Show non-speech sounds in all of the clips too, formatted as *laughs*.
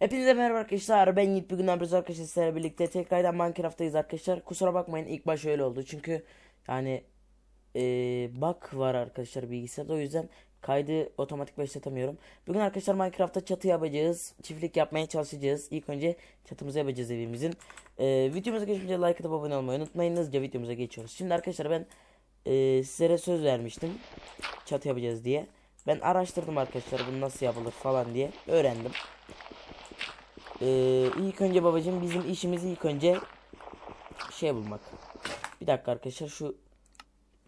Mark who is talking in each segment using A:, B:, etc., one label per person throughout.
A: Hepinize merhaba arkadaşlar. Ben Yiğit. Bugün yapıyoruz arkadaşlar sizlerle birlikte tekrardan Minecraft'tayız arkadaşlar. Kusura bakmayın ilk baş öyle oldu. Çünkü yani eee bug var arkadaşlar bilgisayarda. O yüzden kaydı otomatik başlatamıyorum. Bugün arkadaşlar Minecraft'ta çatı yapacağız. Çiftlik yapmaya çalışacağız. İlk önce çatımızı yapacağız evimizin. Eee videomuza geçmeden like atıp abone olmayı unutmayın. Hızlıca videomuza geçiyoruz. Şimdi arkadaşlar ben eee sizlere söz vermiştim. Çatı yapacağız diye. Ben araştırdım arkadaşlar bunu nasıl yapılır falan diye. Öğrendim. Ee, ilk önce babacığım bizim işimiz ilk önce şey bulmak. Bir dakika arkadaşlar şu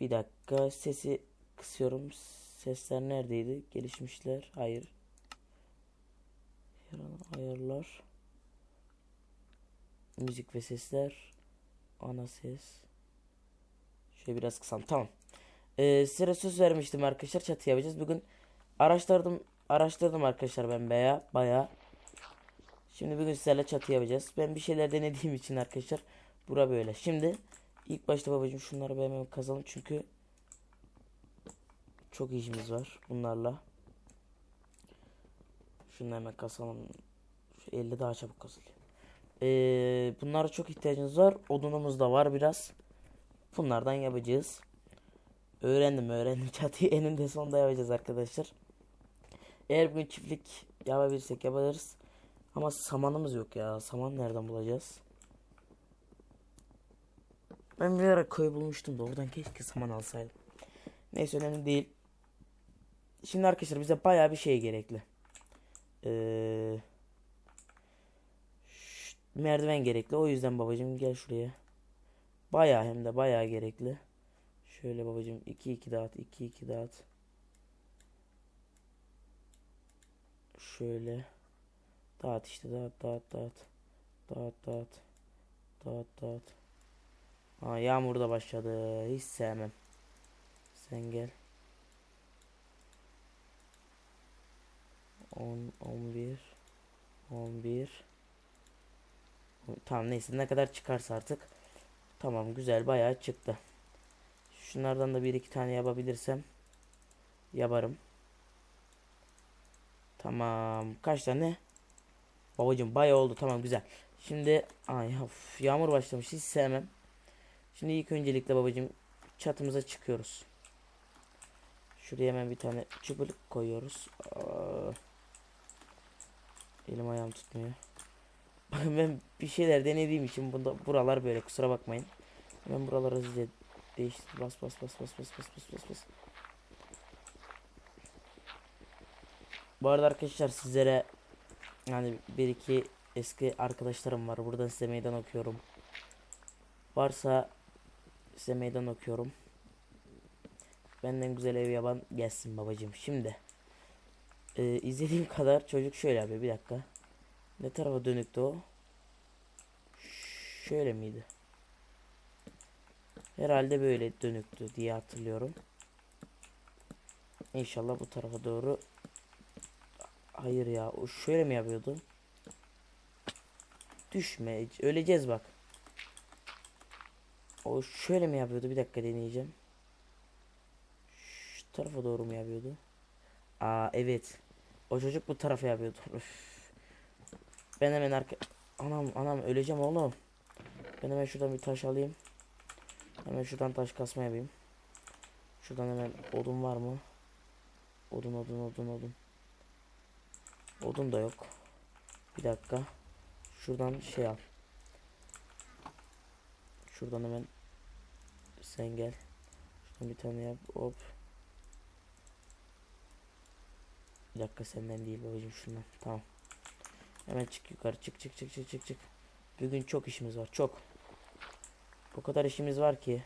A: bir dakika sesi kısıyorum. Sesler neredeydi? Gelişmişler. Hayır. Ayarlar. Müzik ve sesler. Ana ses. Şöyle biraz kısam. Tamam. Ee, size söz vermiştim arkadaşlar. Çatı yapacağız. Bugün araştırdım. Araştırdım arkadaşlar ben baya baya. Şimdi bugün sizlerle çatı yapacağız. Ben bir şeyler denediğim için arkadaşlar bura böyle. Şimdi ilk başta babacığım şunları ben hemen kazalım çünkü çok işimiz var bunlarla. Şunu hemen kasalım. Şu 50 daha çabuk kasılıyor. Ee, bunlara çok ihtiyacımız var. Odunumuz da var biraz. Bunlardan yapacağız. Öğrendim öğrendim. *laughs* Çatıyı eninde sonunda yapacağız arkadaşlar. Eğer bugün çiftlik yapabilirsek yaparız. Ama samanımız yok ya. Saman nereden bulacağız? Ben bir ara köy bulmuştum da oradan keşke saman alsaydım. Neyse önemli değil. Şimdi arkadaşlar bize bayağı bir şey gerekli. Ee, ş- merdiven gerekli. O yüzden babacığım gel şuraya. Bayağı hem de bayağı gerekli. Şöyle babacığım 2 2 dağıt 2 2 dağıt. Şöyle. Dağıt işte dağıt dağıt dağıt. Dağıt dağıt. Dağıt dağıt. Aa yağmur da başladı. Hiç sevmem. Sen gel. 10 11 11 Tamam neyse ne kadar çıkarsa artık. Tamam güzel bayağı çıktı. Şunlardan da bir iki tane yapabilirsem yaparım. Tamam. Kaç tane? Babacım bayağı oldu. Tamam güzel. Şimdi ay of, yağmur başlamış. Hiç sevmem. Şimdi ilk öncelikle babacım çatımıza çıkıyoruz. Şuraya hemen bir tane çubukluk koyuyoruz. Aa, elim ayağım tutmuyor. *laughs* Bakın ben bir şeyler denediğim için bunda buralar böyle kusura bakmayın. Ben buraları hızlıca değiştir. Bas bas bas bas bas bas bas bas bas. Bu arada arkadaşlar sizlere yani bir iki eski arkadaşlarım var. Buradan size meydan okuyorum. Varsa size meydan okuyorum. Benden güzel ev yapan gelsin babacığım. Şimdi e, izlediğim kadar çocuk şöyle abi bir dakika. Ne tarafa dönüktü o? Şöyle miydi? Herhalde böyle dönüktü diye hatırlıyorum. İnşallah bu tarafa doğru. Hayır ya. O şöyle mi yapıyordu? Düşme. Öleceğiz bak. O şöyle mi yapıyordu? Bir dakika deneyeceğim. Şu tarafa doğru mu yapıyordu? Aa evet. O çocuk bu tarafa yapıyordu. *laughs* Üf. Ben hemen arka... Anam anam öleceğim oğlum. Ben hemen şuradan bir taş alayım. Hemen şuradan taş kasma yapayım. Şuradan hemen odun var mı? Odun odun odun odun. Odun da yok. Bir dakika. Şuradan şey al. Şuradan hemen sen gel. Şuradan bir tane yap. Hop. Bir dakika senden değil babacığım şundan. Tamam. Hemen çık yukarı. Çık çık çık çık çık çık. Bugün çok işimiz var. Çok. O kadar işimiz var ki.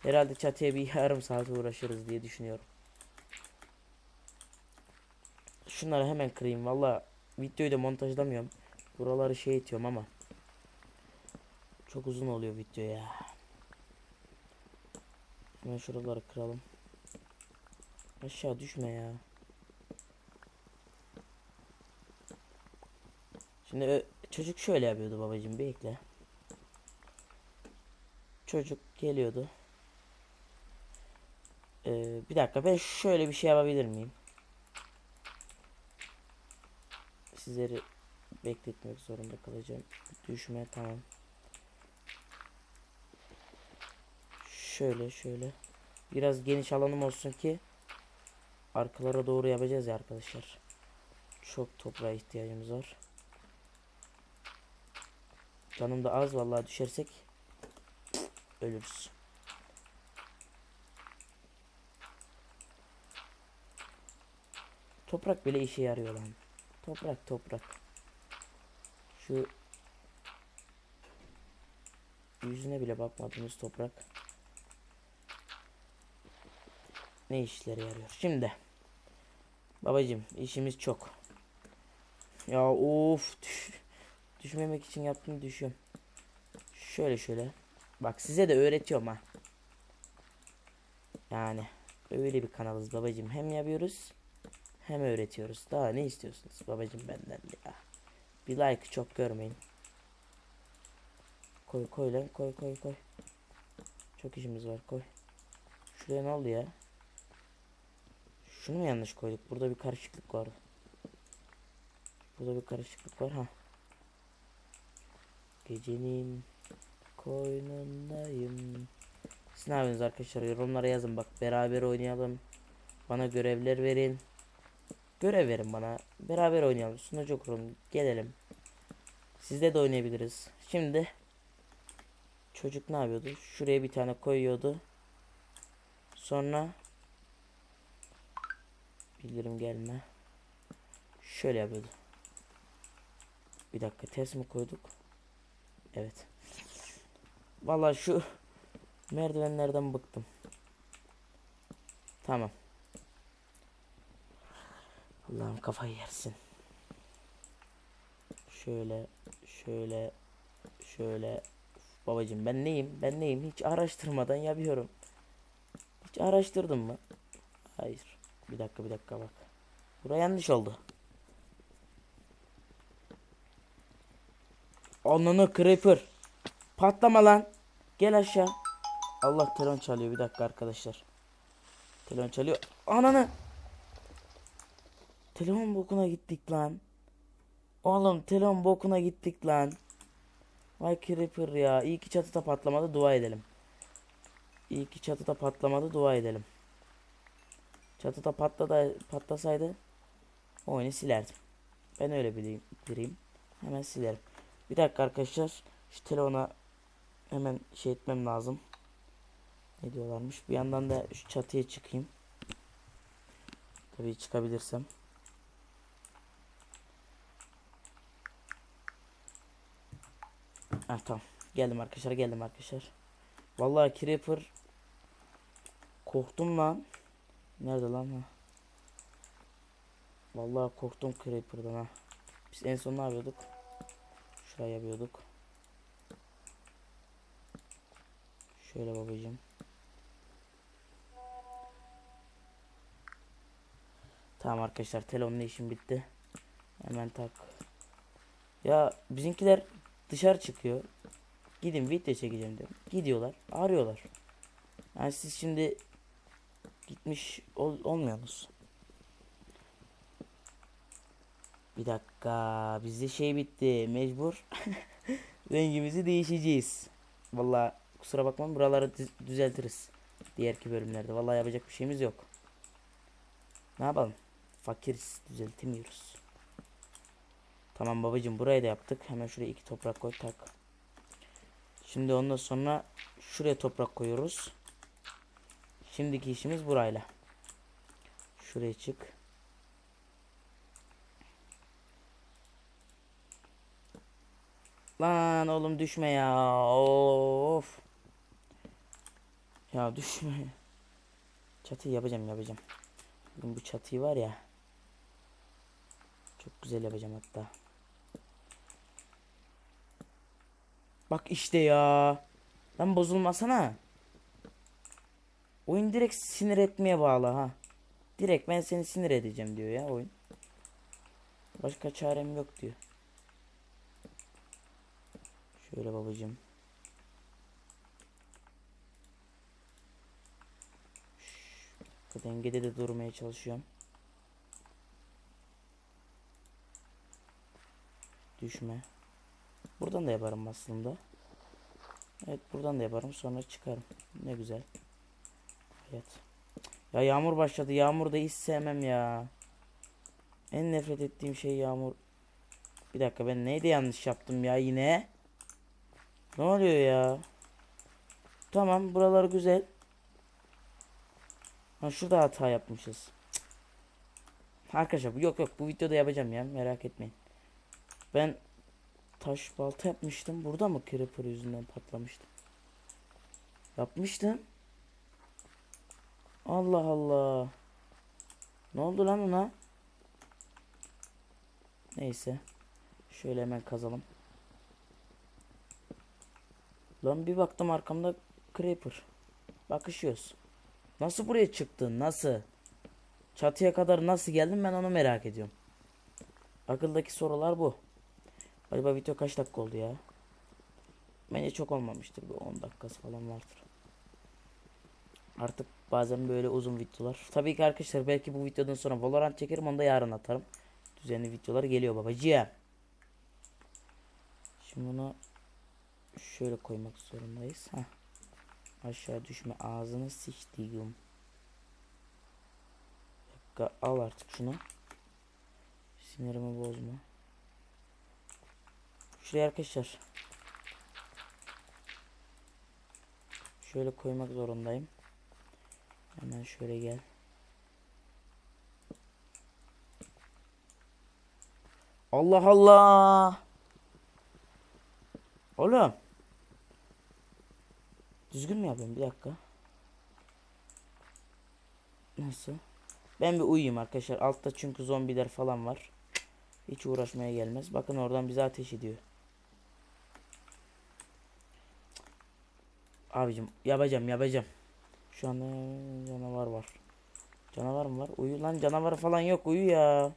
A: Herhalde çatıya bir yarım saat uğraşırız diye düşünüyorum. Şunları hemen kırayım. Valla videoyu da montajlamıyorum. Buraları şey itiyorum ama. Çok uzun oluyor video ya. Hemen şuraları kıralım. Aşağı düşme ya. Şimdi çocuk şöyle yapıyordu babacığım bekle. Çocuk geliyordu. Ee, bir dakika ben şöyle bir şey yapabilir miyim? Sizleri bekletmek zorunda kalacağım. Düşme tamam. Şöyle şöyle. Biraz geniş alanım olsun ki arkalara doğru yapacağız ya arkadaşlar. Çok toprağa ihtiyacımız var. Canım da az vallahi düşersek ölürüz. Toprak bile işe yarıyor lan. Toprak toprak. Şu yüzüne bile bakmadığımız toprak. Ne işleri yarıyor? Şimdi babacım işimiz çok. Ya of düş, düşmemek için yaptım düşüyorum. Şöyle şöyle. Bak size de öğretiyorum ha. Yani öyle bir kanalız babacım. Hem yapıyoruz hem öğretiyoruz. Daha ne istiyorsunuz babacım benden ya. Bir like çok görmeyin. Koy koy lan koy koy koy. Çok işimiz var koy. Şuraya ne oldu ya? Şunu mu yanlış koyduk? Burada bir karışıklık var. Burada bir karışıklık var ha. Gecenin koynundayım. Siz ne yapıyorsunuz arkadaşlar? Yorumlara yazın bak. Beraber oynayalım. Bana görevler verin. Görev verin bana. Beraber oynayalım. Sunucu kurun. Gelelim. Sizde de oynayabiliriz. Şimdi çocuk ne yapıyordu? Şuraya bir tane koyuyordu. Sonra bildirim gelme. Şöyle yapıyordu. Bir dakika ters mi koyduk? Evet. Vallahi şu merdivenlerden bıktım. Tamam. Allah'ım kafayı yersin. Şöyle, şöyle, şöyle. Babacım ben neyim? Ben neyim? Hiç araştırmadan yapıyorum. Hiç araştırdın mı? Hayır. Bir dakika bir dakika bak. Buraya yanlış oldu. Ananı creeper. Patlama lan. Gel aşağı. Allah telefon çalıyor bir dakika arkadaşlar. Telefon çalıyor. Ananı. Telefon bokuna gittik lan. Oğlum telefon bokuna gittik lan. Vay creeper ya. İyi ki çatıda patlamadı dua edelim. İyi ki çatıda patlamadı dua edelim. Çatıda patladı, patlasaydı oyunu silerdim. Ben öyle bileyim, biriyim. Hemen silerim. Bir dakika arkadaşlar. Şu telefona hemen şey etmem lazım. Ne diyorlarmış. Bir yandan da şu çatıya çıkayım. Tabii çıkabilirsem. Ha tamam. Geldim arkadaşlar geldim arkadaşlar. Vallahi Creeper korktum lan. Nerede lan ha? Vallahi korktum Creeper'dan ha. Biz en son ne yapıyorduk? Şuraya yapıyorduk. Şöyle babacığım. Tamam arkadaşlar telefonla işim bitti. Hemen tak. Ya bizimkiler dışarı çıkıyor. Gidin video çekeceğim diyorum. Gidiyorlar. Arıyorlar. Yani siz şimdi gitmiş ol, olmuyorsunuz. Bir dakika. Bizde şey bitti. Mecbur. *laughs* Rengimizi değişeceğiz. Vallahi kusura bakmayın buraları düz- düzeltiriz. Diğerki bölümlerde. Vallahi yapacak bir şeyimiz yok. Ne yapalım? Fakiriz. Düzeltemiyoruz. Tamam babacığım burayı da yaptık. Hemen şuraya iki toprak koy tak. Şimdi ondan sonra şuraya toprak koyuyoruz. Şimdiki işimiz burayla. Şuraya çık. Lan oğlum düşme ya. Of. Ya düşme. Çatıyı yapacağım yapacağım. Bugün bu çatıyı var ya. Çok güzel yapacağım hatta. Bak işte ya. Lan bozulmasana. Oyun direkt sinir etmeye bağlı ha. Direkt ben seni sinir edeceğim diyor ya oyun. Başka çarem yok diyor. Şöyle babacığım. Şş, Dengede de durmaya çalışıyorum. Düşme. Buradan da yaparım aslında. Evet buradan da yaparım sonra çıkarım. Ne güzel. Evet. Ya yağmur başladı. Yağmur da hiç sevmem ya. En nefret ettiğim şey yağmur. Bir dakika ben neydi yanlış yaptım ya yine? Ne oluyor ya? Tamam buralar güzel. Ha şurada hata yapmışız. Cık. Arkadaşlar yok yok bu videoda yapacağım ya merak etmeyin. Ben taş balta yapmıştım. Burada mı creeper yüzünden patlamıştım? Yapmıştım. Allah Allah. Ne oldu lan ona? Neyse. Şöyle hemen kazalım. Lan bir baktım arkamda creeper. Bakışıyoruz. Nasıl buraya çıktın? Nasıl? Çatıya kadar nasıl geldin ben onu merak ediyorum. Akıldaki sorular bu. Acaba video kaç dakika oldu ya? Bence çok olmamıştır. Bir 10 dakikası falan vardır. Artık bazen böyle uzun videolar. Tabii ki arkadaşlar belki bu videodan sonra Valorant çekerim onu da yarın atarım. Düzenli videolar geliyor babacığım. Şimdi bunu şöyle koymak zorundayız. Heh. Aşağı düşme ağzını sıçtığım. Dakika, al artık şunu. Sinirimi bozma. Şuraya arkadaşlar. Şöyle koymak zorundayım. Hemen şöyle gel. Allah Allah. Oğlum. Düzgün mü yapıyorum? Bir dakika. Nasıl? Ben bir uyuyayım arkadaşlar. Altta çünkü zombiler falan var. Hiç uğraşmaya gelmez. Bakın oradan bize ateş ediyor. Abicim yapacağım yapacağım. Şu anda canavar var. Canavar mı var? Uyu lan canavar falan yok uyu ya.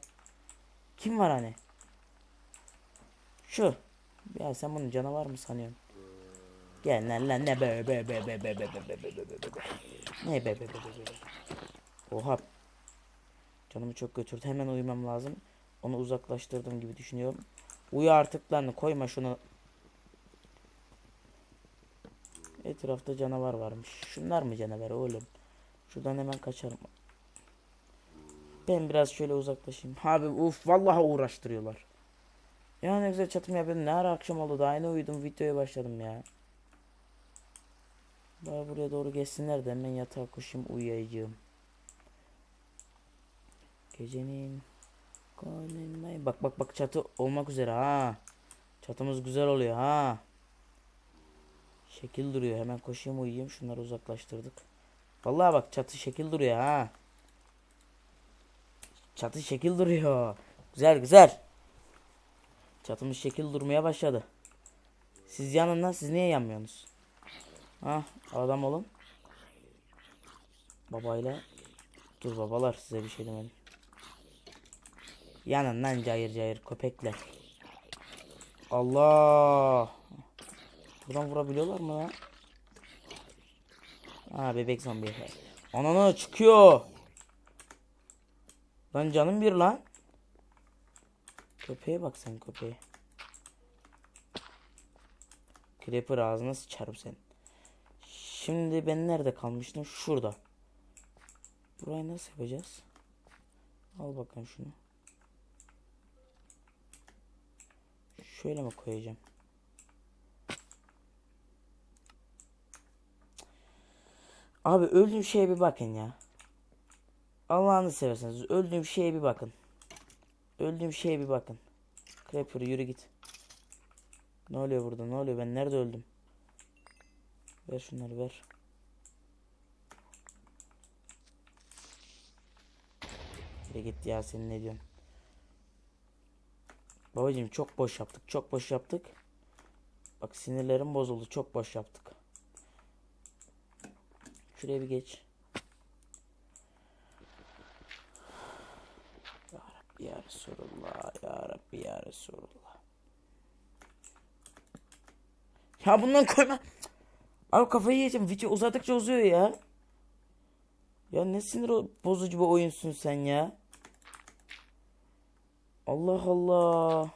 A: Kim var hani? Şu. Ya sen bunu canavar mı sanıyorsun? Gel lan lan ne be be be be be be be be be be be be. Ne be be be be be. Oha. Canımı çok götürdü. Hemen uyumam lazım. Onu uzaklaştırdım gibi düşünüyorum. Uyu artık lan koyma şunu. Etrafta canavar varmış. Şunlar mı canavar oğlum? Şuradan hemen kaçarım. Ben biraz şöyle uzaklaşayım. Abi uf vallahi uğraştırıyorlar. Ya ne güzel çatım yapıyordum. Ne ara akşam oldu daha yeni uyudum videoya başladım ya. Daha buraya doğru geçsinler de hemen yatağa koşayım uyuyacağım. Gecenin. Bak bak bak çatı olmak üzere ha. Çatımız güzel oluyor ha. Şekil duruyor. Hemen koşayım uyuyayım. Şunları uzaklaştırdık. Vallahi bak çatı şekil duruyor ha. Çatı şekil duruyor. Güzel güzel. Çatımız şekil durmaya başladı. Siz yanından siz niye yanmıyorsunuz? Ha adam olun. Babayla. Dur babalar size bir şey demedim. Yanın lan cayır cayır köpekler. Allah. Buradan vurabiliyorlar mı lan? Ha bebek zombi. Ananı çıkıyor. Lan canım bir lan. Köpeğe bak sen köpeğe. Creeper ağzına sıçarım sen. Şimdi ben nerede kalmıştım? Şurada. Burayı nasıl yapacağız? Al bakalım şunu. Şöyle mi koyacağım? Abi öldüğüm şeye bir bakın ya. Allah'ını severseniz öldüğüm şeye bir bakın. Öldüğüm şeye bir bakın. Creeper yürü git. Ne oluyor burada? Ne oluyor? Ben nerede öldüm? Ver şunları ver. Yürü git ya senin ne diyorsun? Babacım çok boş yaptık. Çok boş yaptık. Bak sinirlerim bozuldu. Çok boş yaptık. Şuraya bir geç. Ya Rabbi ya Resulullah. Ya Rabbi ya Resulullah. Ya bundan koyma. Abi kafayı yiyeceğim. Video uzadıkça uzuyor ya. Ya ne sinir bozucu bir oyunsun sen ya. Allah Allah.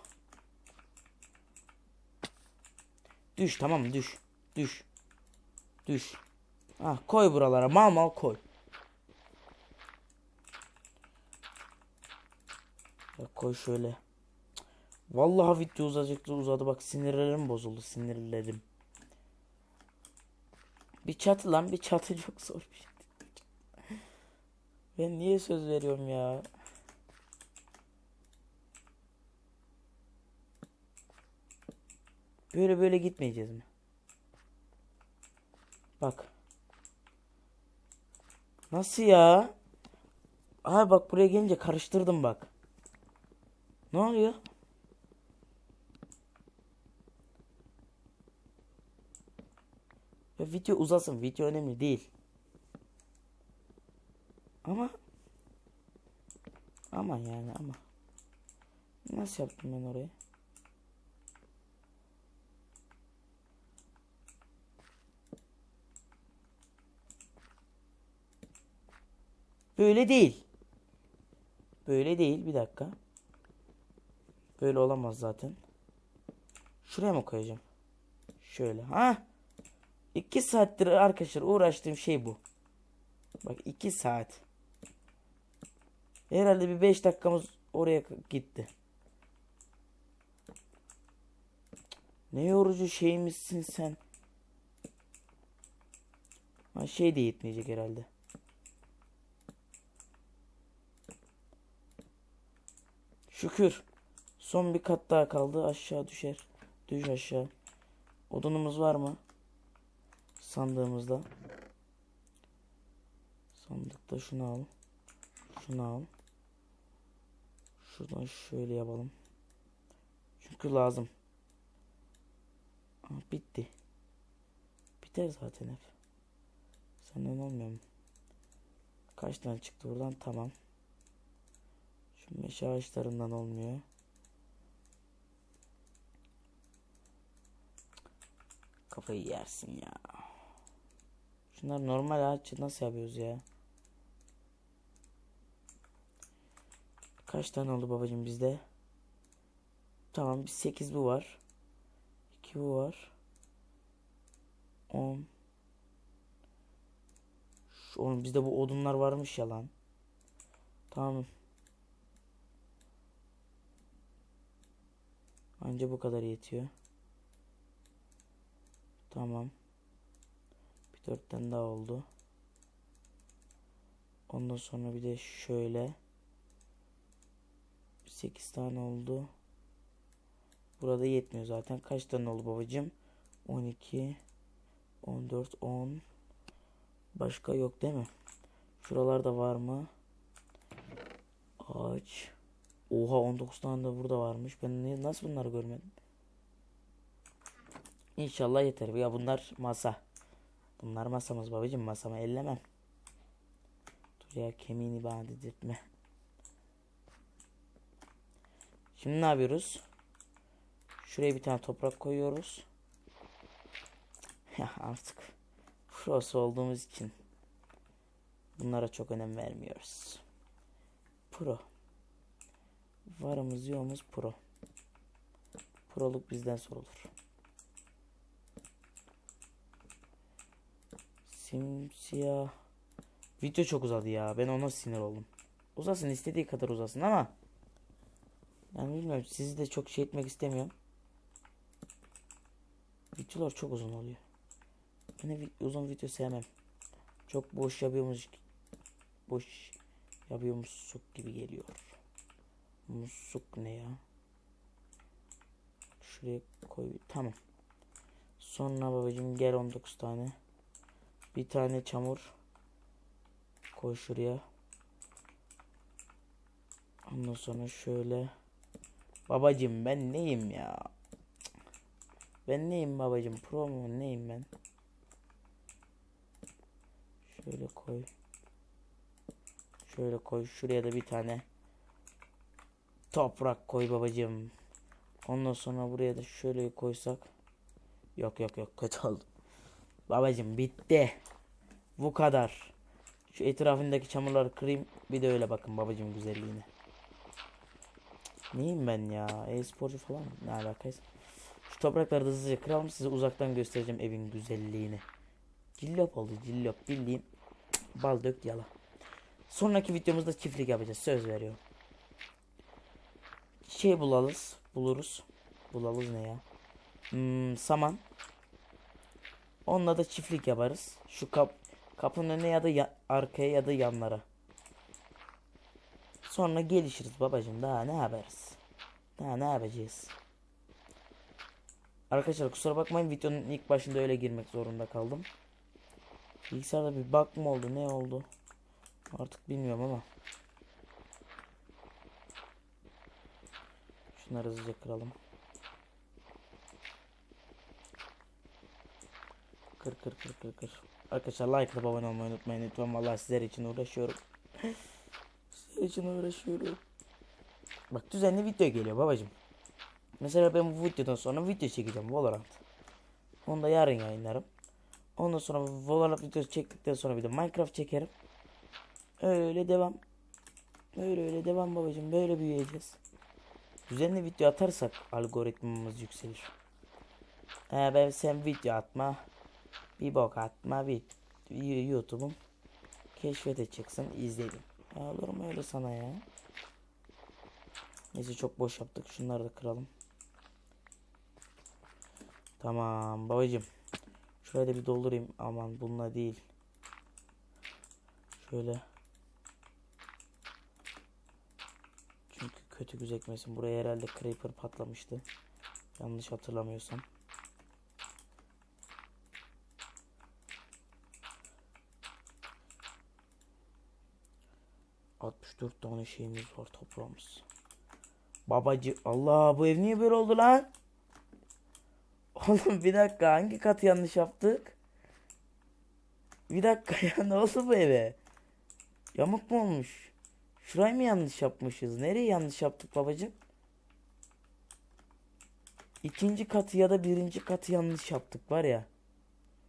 A: Düş tamam? Düş. Düş. Düş. Ah koy buralara mal mal koy. Ya koy şöyle. Vallahi video uzayacaktı uzadı bak sinirlerim bozuldu sinirlerim. Bir çatı lan bir çatı çok zor bir şey. Ben niye söz veriyorum ya? Böyle böyle gitmeyeceğiz mi? Bak. Nasıl ya? Ay bak buraya gelince karıştırdım bak. Ne oluyor? Ya video uzasın. Video önemli değil. Ama ama yani ama nasıl yaptım ben orayı? Böyle değil. Böyle değil. Bir dakika. Böyle olamaz zaten. Şuraya mı koyacağım? Şöyle. Ha? İki saattir arkadaşlar uğraştığım şey bu. Bak iki saat. Herhalde bir beş dakikamız oraya gitti. Ne yorucu şeymişsin sen. Ha şey de yetmeyecek herhalde. Şükür. Son bir kat daha kaldı. Aşağı düşer. Düş aşağı. Odunumuz var mı? Sandığımızda. Sandıkta şunu al. Şunu al. Şuradan şöyle yapalım. Çünkü lazım. Aa, bitti. Biter zaten hep. Senden olmuyor mu? Kaç tane çıktı buradan? Tamam. Şu meşe ağaçlarından olmuyor. Kafayı yersin ya. Şunlar normal ağaç nasıl yapıyoruz ya? Kaç tane oldu babacığım bizde? Tamam bir 8 bu var. 2 bu var. 10 Şu, oğlum bizde bu odunlar varmış ya lan. Tamam. Anca bu kadar yetiyor. Tamam. Bir dört tane daha oldu. Ondan sonra bir de şöyle. 8 tane oldu. Burada yetmiyor zaten. Kaç tane oldu babacığım? 12 14 10 Başka yok değil mi? Şuralarda var mı? Ağaç. Oha 19 tane de burada varmış. Ben niye- nasıl bunları görmedim? İnşallah yeter. Ya bunlar masa. Bunlar masamız babacığım. Masamı ellemem. Dur ya kemiğini bana dedirtme. Şimdi ne yapıyoruz? Şuraya bir tane toprak koyuyoruz. Ya artık Frost olduğumuz için bunlara çok önem vermiyoruz. Pro. Varımız yoğumuz pro. Proluk bizden sorulur. Simsiyah. Video çok uzadı ya. Ben ona sinir oldum. Uzasın istediği kadar uzasın ama ben bilmiyorum sizi de çok şey etmek istemiyorum. Videolar çok uzun oluyor. Ben de uzun video sevmem. Çok boş yapıyormuş boş yapıyormuşsuk gibi geliyor. Musluk ne ya? Şuraya koy. Tamam. Sonra babacığım gel 19 tane. Bir tane çamur. Koy şuraya. Ondan sonra şöyle. Babacığım ben neyim ya? Ben neyim babacığım? Pro mu neyim ben? Şöyle koy. Şöyle koy. Şuraya da bir tane toprak koy babacığım. Ondan sonra buraya da şöyle koysak. Yok yok yok kötü oldu. Babacığım bitti. Bu kadar. Şu etrafındaki çamurları kırayım. Bir de öyle bakın babacığım güzelliğine. Neyim ben ya? E-sporcu falan mı? Ne alakaysa. Şu toprakları da hızlıca kıralım. Size uzaktan göstereceğim evin güzelliğini. Cillop oldu cillop. Bildiğin bal dök yala. Sonraki videomuzda çiftlik yapacağız. Söz veriyorum. Şey bulalız. Buluruz. Bulalız ne ya? Hmm, saman. Onunla da çiftlik yaparız. Şu kap kapının önüne ya da ya- arkaya ya da yanlara. Sonra gelişiriz babacım. Daha ne yaparız? Daha ne yapacağız? Arkadaşlar kusura bakmayın videonun ilk başında öyle girmek zorunda kaldım. Bilgisayarda bir bug mı oldu ne oldu? Artık bilmiyorum ama. Şunları hızlıca kıralım. Kır kır kır kır kır. Arkadaşlar like atıp abone olmayı unutmayın lütfen. Vallahi sizler için uğraşıyorum. *laughs* sizler için uğraşıyorum. Bak düzenli video geliyor babacım. Mesela ben bu videodan sonra video çekeceğim Valorant. Onu da yarın yayınlarım. Ondan sonra Valorant videosu çektikten sonra bir de Minecraft çekerim. Öyle devam. Öyle öyle devam babacım. Böyle büyüyeceğiz. Düzenli video atarsak algoritmamız yükselir. Ee, ben sen video atma. Bir bok atma. Bir YouTube'um keşfete çıksın. Ya olur mu öyle sana ya? Neyse çok boş yaptık. Şunları da kıralım. Tamam babacım. Şurayı bir doldurayım. Aman bununla değil. Şöyle. Çünkü kötü gözükmesin. Buraya herhalde creeper patlamıştı. Yanlış hatırlamıyorsam. ...64 tane şeyimiz var toprağımız. Babacı Allah bu ev niye böyle oldu lan? *laughs* Oğlum bir dakika hangi katı yanlış yaptık? Bir dakika ya *laughs* ne oldu bu eve? Yamuk mu olmuş? Şurayı mı yanlış yapmışız? Nereye yanlış yaptık babacım? İkinci katı ya da birinci katı yanlış yaptık var ya.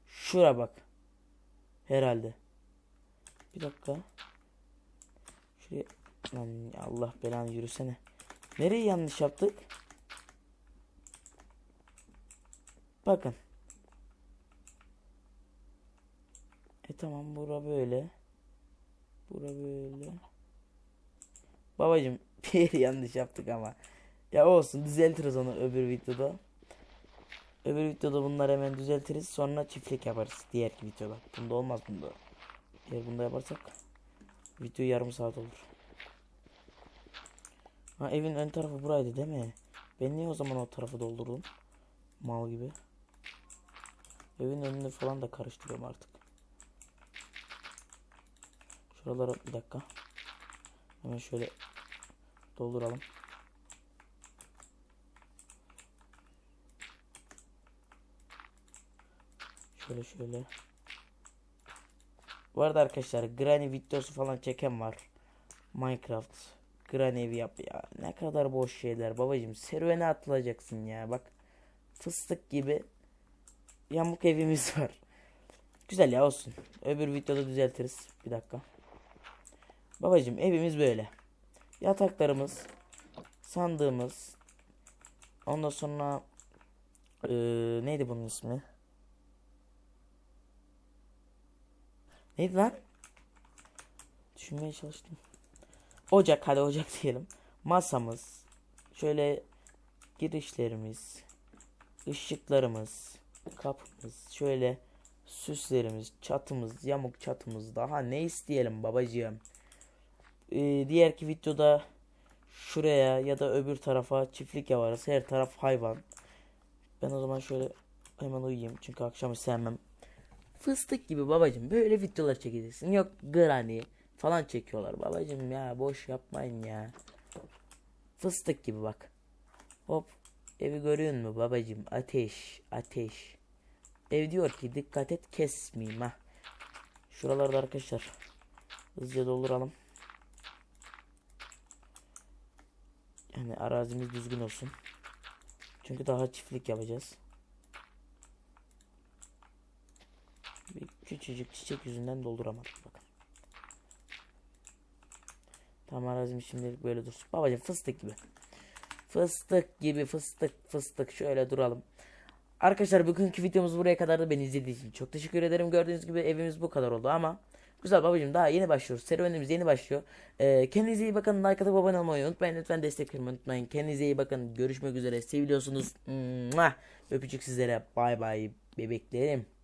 A: Şura bak. Herhalde. Bir dakika. Şuraya Allah belanı yürüsene. Nereyi yanlış yaptık? Bakın. E tamam bura böyle. Bura böyle. Babacım *laughs* bir yanlış yaptık ama. Ya olsun düzeltiriz onu öbür videoda. Öbür videoda bunları hemen düzeltiriz. Sonra çiftlik yaparız. Diğer videoda. Bunda olmaz bunda. Eğer bunda yaparsak video yarım saat olur. Ha evin ön tarafı buraydı değil mi? Ben niye o zaman o tarafı doldurdum? Mal gibi. Evin önünü falan da karıştırıyorum artık. Şuralara bir dakika. Hemen şöyle dolduralım. Şöyle şöyle. Bu arada arkadaşlar Granny videosu falan çeken var. Minecraft. Granny evi yap ya. Ne kadar boş şeyler babacım. Serüvene atılacaksın ya. Bak fıstık gibi yamuk evimiz *laughs* var. Güzel ya olsun. Öbür videoda düzeltiriz. Bir dakika. Babacım evimiz böyle. Yataklarımız, sandığımız. Ondan sonra eee, neydi bunun ismi? Neydi lan? Düşünmeye çalıştım. Ocak hadi ocak diyelim. Masamız. Şöyle girişlerimiz. ışıklarımız. Kapımız. Şöyle süslerimiz. Çatımız. Yamuk çatımız. Daha ne isteyelim babacığım. Ee, diğerki videoda şuraya ya da öbür tarafa çiftlik yaparız. Her taraf hayvan. Ben o zaman şöyle hemen uyuyayım. Çünkü akşamı sevmem. Fıstık gibi babacım böyle videolar çekeceksin. Yok granny falan çekiyorlar babacım ya boş yapmayın ya. Fıstık gibi bak. Hop evi görüyor musun babacım ateş ateş. Ev diyor ki dikkat et kesmeyeyim ha. Şuralarda arkadaşlar hızlıca dolduralım. Yani arazimiz düzgün olsun. Çünkü daha çiftlik yapacağız. Bir küçücük çiçek yüzünden dolduramadık bakın. Tamam arazim şimdilik böyle dursun. Babacım fıstık gibi. Fıstık gibi fıstık fıstık şöyle duralım. Arkadaşlar bugünkü videomuz buraya kadardı. Beni izlediğiniz için çok teşekkür ederim. Gördüğünüz gibi evimiz bu kadar oldu ama güzel babacığım daha yeni başlıyoruz. Serüvenimiz yeni başlıyor. Ee, kendinize iyi bakın. Like atıp abone olmayı unutmayın. Lütfen desteklemeyi unutmayın. Kendinize iyi bakın. Görüşmek üzere. Seviliyorsunuz. Öpücük sizlere. Bay bay bebeklerim.